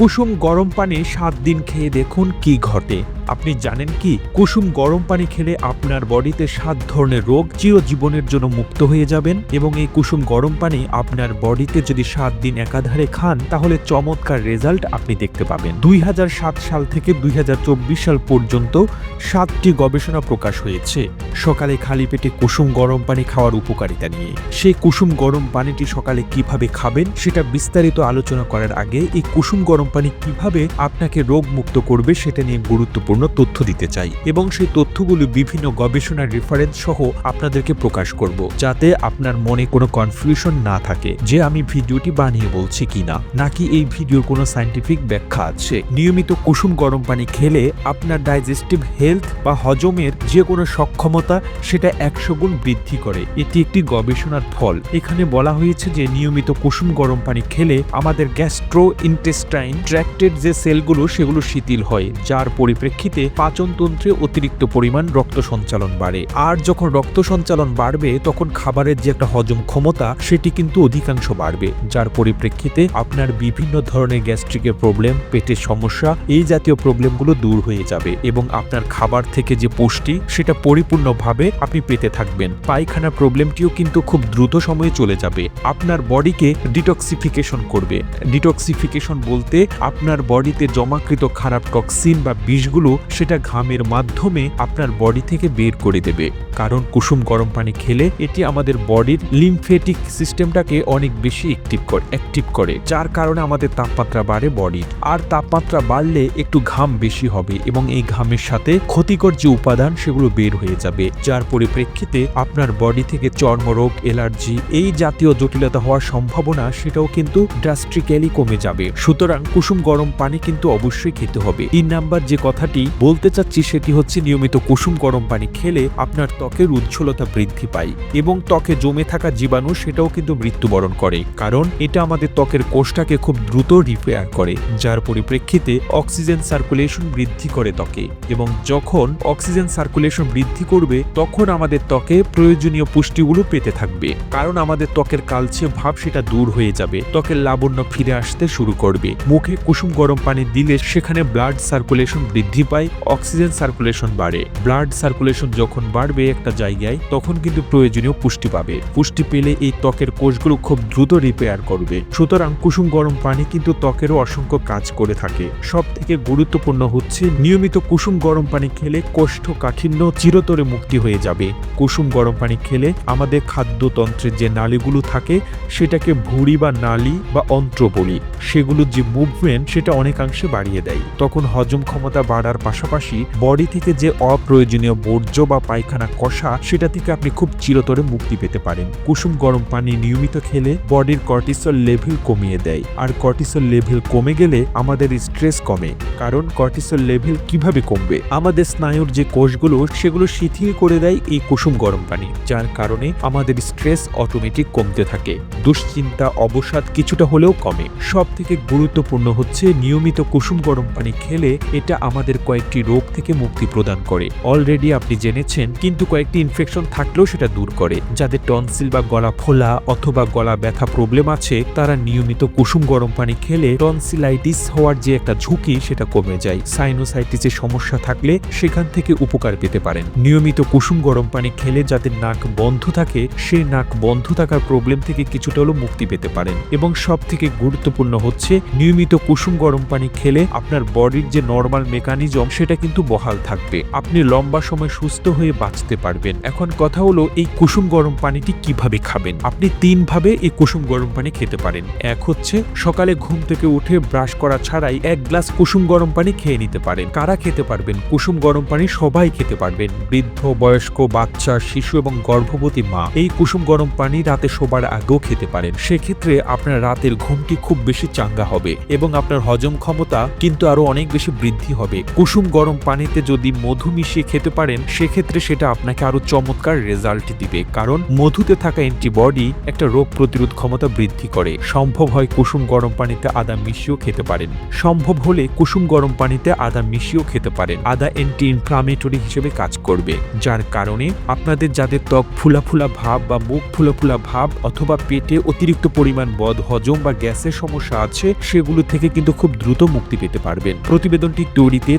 কুসুম গরম পানি সাত দিন খেয়ে দেখুন কি ঘটে। আপনি জানেন কি? কুসুম গরম পানি খেলে আপনার বডিতে সাত ধরনের রোগ চিরজীবনের জন্য মুক্ত হয়ে যাবেন এবং এই কুসুম গরম পানি আপনার বডিতে যদি সাত দিন একাধারে খান, তাহলে চমৎকার রেজাল্ট আপনি দেখতে পাবেন। দুই হাজার সাত সাল থেকে দুই হাজার চব্বিশ সাল পর্যন্ত সাতটি গবেষণা প্রকাশ হয়েছে। সকালে খালি পেটে কুসুম গরম পানি খাওয়ার উপকারিতা নিয়ে। সেই কুসুম গরম পানিটি সকালে কীভাবে খাবেন, সেটা বিস্তারিত আলোচনা করার আগে এই কুসুম গরম পানি কীভাবে আপনাকে রোগ মুক্ত করবে, সেটা নিয়ে গুরুত্বপূর্ণ তথ্য দিতে চাই এবং সেই তথ্যগুলো বিভিন্ন গবেষণার রেফারেন্স সহ আপনাদেরকে প্রকাশ করব, যাতে আপনার মনে কোনো কনফিউশন না থাকে যে আমি ভিডিওটি বানিয়ে বলছি কিনা, নাকি এই ভিডিওর কোনো সাইন্টিফিক ব্যাখ্যা আছে। নিয়মিত কুসুম গরম পানি খেলে আপনার ডাইজেস্টিভ হেলথ বা হজমের যে কোনো সক্ষমতা সেটা একশো গুণ বৃদ্ধি করে। এটি একটি গবেষণার ফল। এখানে বলা হয়েছে যে নিয়মিত কুসুম গরম পানি খেলে আমাদের গ্যাস্ট্রো ইন্টেস্টাইন ট্র্যাক্টেড যে সেলগুলো সেগুলো শিথিল হয়, যার পরিপ্রেক্ষিতে পাচনতন্ত্রে অতিরিক্ত পরিমাণ রক্ত সঞ্চালন বাড়ে। আর যখন রক্ত সঞ্চালন বাড়বে, তখন খাবারের যে একটা হজম ক্ষমতা, সেটি কিন্তু অধিকাংশ বাড়বে। যার পরিপ্রেক্ষিতে আপনার বিভিন্ন ধরনের গ্যাস্ট্রিকের প্রবলেম, পেটের সমস্যা, এই জাতীয় প্রবলেমগুলো দূর হয়ে যাবে এবং আপনার খাবার থেকে যে পুষ্টি, সেটা পরিপূর্ণভাবে আপনি পেতে থাকবেন। পায়খানা প্রবলেমটিও কিন্তু খুব দ্রুত সময়ে চলে যাবে। আপনার বডিকে ডিটক্সিফিকেশন করবে। ডিটক্সিফিকেশন বলতে আপনার বডিতে জমাকৃত খারাপ টক্সিন বা বিষগুলো সেটা ঘামের মাধ্যমে আপনার বডি থেকে বের করে দেবে। কারণ কুসুম গরম পানি খেলে এটি আমাদের বডির লিমফেটিক সিস্টেমটাকে অনেক বেশি অ্যাক্টিভ করে অ্যাক্টিভ করে, যার কারণে আমাদের তাপমাত্রা বাড়ে বডির আর তাপমাত্রা বাড়লে একটু ঘাম বেশি হবে এবং এই ঘামের সাথে ক্ষতিকর যে উপাদান, সেগুলো বের হয়ে যাবে, যার পরিপ্রেক্ষিতে আপনার বডি থেকে চর্মরোগ এলার্জি এই জাতীয় জটিলতা হওয়ার সম্ভাবনা, সেটাও কিন্তু ড্রাস্ট্রিক্যালি কমে যাবে। সুতরাং কুসুম গরম পানি কিন্তু অবশ্যই খেতে হবে। তিন নাম্বার যে কথাটি বলতে চাচ্ছি সেটি হচ্ছে নিয়মিত কুসুম গরম পানি খেলে আপনার ত্বকের উজ্জ্বলতা বৃদ্ধি পায় এবং ত্বকে জমে থাকা জীবাণু সেটাও কিন্তু মৃত্যুবরণ করে। কারণ এটা আমাদের ত্বকের কোষটাকে খুব দ্রুত রিপেয়ার করে, যার পরিপ্রেক্ষিতে অক্সিজেন সার্কুলেশন বৃদ্ধি করে ত্বকে এবং যখন অক্সিজেন সার্কুলেশন বৃদ্ধি করবে, তখন আমাদের ত্বকে প্রয়োজনীয় পুষ্টিগুলো পেতে থাকবে। কারণ আমাদের ত্বকের কালচে ভাব সেটা দূর হয়ে যাবে, ত্বকের লাবণ্য ফিরে আসতে শুরু করবে। মুখে কুসুম গরম পানি দিলে সেখানে ব্লাড সার্কুলেশন বৃদ্ধি পায় অক্সিজেন সার্কুলেশন বাড়ে। ব্লাড সার্কুলেশন যখন বাড়বে একটা জায়গায়, তখন কিন্তু প্রয়োজনীয় পুষ্টি পাবে। পুষ্টি পেলে এই ত্বকের কোষগুলো খুব দ্রুত রিপেয়ার করবে। সুতরাং কুসুম গরম পানি কিন্তু ত্বকেরও অসংখ্য কাজ করে থাকে। সব থেকে গুরুত্বপূর্ণ হচ্ছে, নিয়মিত কুসুম গরম পানি খেলে কোষ্ঠকাঠিন্য চিরতরে মুক্তি হয়ে যাবে। কুসুম গরম পানি খেলে আমাদের খাদ্যতন্ত্রের যে নালীগুলো থাকে, সেটাকে ভুঁড়ি বা নালী বা অন্ত্র বলি। সেগুলোর যে মুভমেন্ট সেটা অনেকাংশে বাড়িয়ে দেয়। তখন হজম ক্ষমতা বাড়ার পাশাপাশি বডি থেকে যে অপ্রয়োজনীয় বর্জ্য বা পায়খানা কষা, সেটা থেকে আপনি খুব চিরতরে মুক্তি পেতে পারেন। কুসুম গরম পানি নিয়মিত খেলে বডির কর্টিসল লেভেল কমিয়ে দেয়। আর কর্টিসল লেভেল কমে গেলে আমাদের স্ট্রেস কমে। কারণ কর্টিসল লেভেল কীভাবে কমবে? আমাদের স্নায়ুর যে কোষগুলো, সেগুলো শিথিল করে দেয় এই কুসুম গরম পানি, যার কারণে আমাদের স্ট্রেস অটোমেটিক কমতে থাকে। দুশ্চিন্তা, অবসাদ কিছুটা হলেও কমে। সব থেকে গুরুত্বপূর্ণ হচ্ছে নিয়মিত কুসুম গরম পানি খেলে এটা আমাদের কয়েকটি রোগ থেকে মুক্তি প্রদান করে। অলরেডি আপনি জেনেছেন, কিন্তু কয়েকটি ইনফেকশন থাকলেও সেটা দূর করে। যাদের টনসিল বা গলা ফোলা অথবা গলা ব্যথা প্রবলেম আছে, তারা নিয়মিত কুসুম গরম পানি খেলে টনসিলাইটিস হওয়ার যে একটা ঝুঁকি, সেটা কমে যায়। সাইনোসাইটিসের সমস্যা থাকলে সেখান থেকে উপকার পেতে পারেন। নিয়মিত কুসুম গরম পানি খেলে যাদের নাক বন্ধ থাকে সেই নাক বন্ধ থাকার প্রবলেম থেকে কিছুটা হলেও মুক্তি পেতে পারেন। এবং সব থেকে গুরুত্বপূর্ণ হচ্ছে, নিয়মিত কুসুম গরম পানি খেলে আপনার বডির যে নর্মাল মেকানিজম সেটা কিন্তু বহাল থাকবে। আপনি লম্বা সময় সুস্থ হয়ে বাঁচতে পারবেন। এখন কথা হলো, এই কুসুম গরম পানিটি কীভাবে খাবেন? আপনি তিন ভাবে এই কুসুম গরম পানি খেতে পারেন। এক হচ্ছে, সকালে ঘুম থেকে উঠে ব্রাশ করা ছাড়াই এক গ্লাস কুসুম গরম পানি খেয়ে নিতে পারেন। কারা খেতে পারবেন? কুসুম গরম পানি সবাই খেতে পারবেন। বৃদ্ধ, বয়স্ক, বাচ্চা, শিশু এবং গর্ভবতী মা, এই কুসুম গরম পানি রাতে শোবার আগেও খেতে পারেন। সেক্ষেত্রে আপনার রাতের ঘুমটি খুব বেশি চাঙ্গা হবে এবং আপনার হজম ক্ষমতা কিন্তু আরও অনেক বেশি বৃদ্ধি হবে। কুসুম গরম পানিতে যদি মধু মিশিয়ে খেতে পারেন, সেক্ষেত্রে সেটা আপনাকে আরও চমৎকার রেজাল্ট দিবে। কারণ মধুতে থাকা অ্যান্টিবডি একটা রোগ প্রতিরোধ ক্ষমতা বৃদ্ধি করে। সম্ভব হয় কুসুম গরম পানিতে আদা মিশিয়েও খেতে পারেন। সম্ভব হলে কুসুম গরম পানিতে আদা মিশিয়েও খেতে পারেন। আদা অ্যান্টি ইনফ্লামেটরি হিসেবে কাজ করবে। যার কারণে আপনাদের যাদের ত্বক ফুলা ফুলা ভাব বা মুখ ফুলা ফুলা ভাব অথবা পেটে অতিরিক্ত পরিমাণ বদ, হজম বা গ্যাসের সমস্যা আছে, সেগুলো থেকে কিন্তু খুব দ্রুত মুক্তি পেতে পারবেন। প্রতিবেদনটি তৈরিতে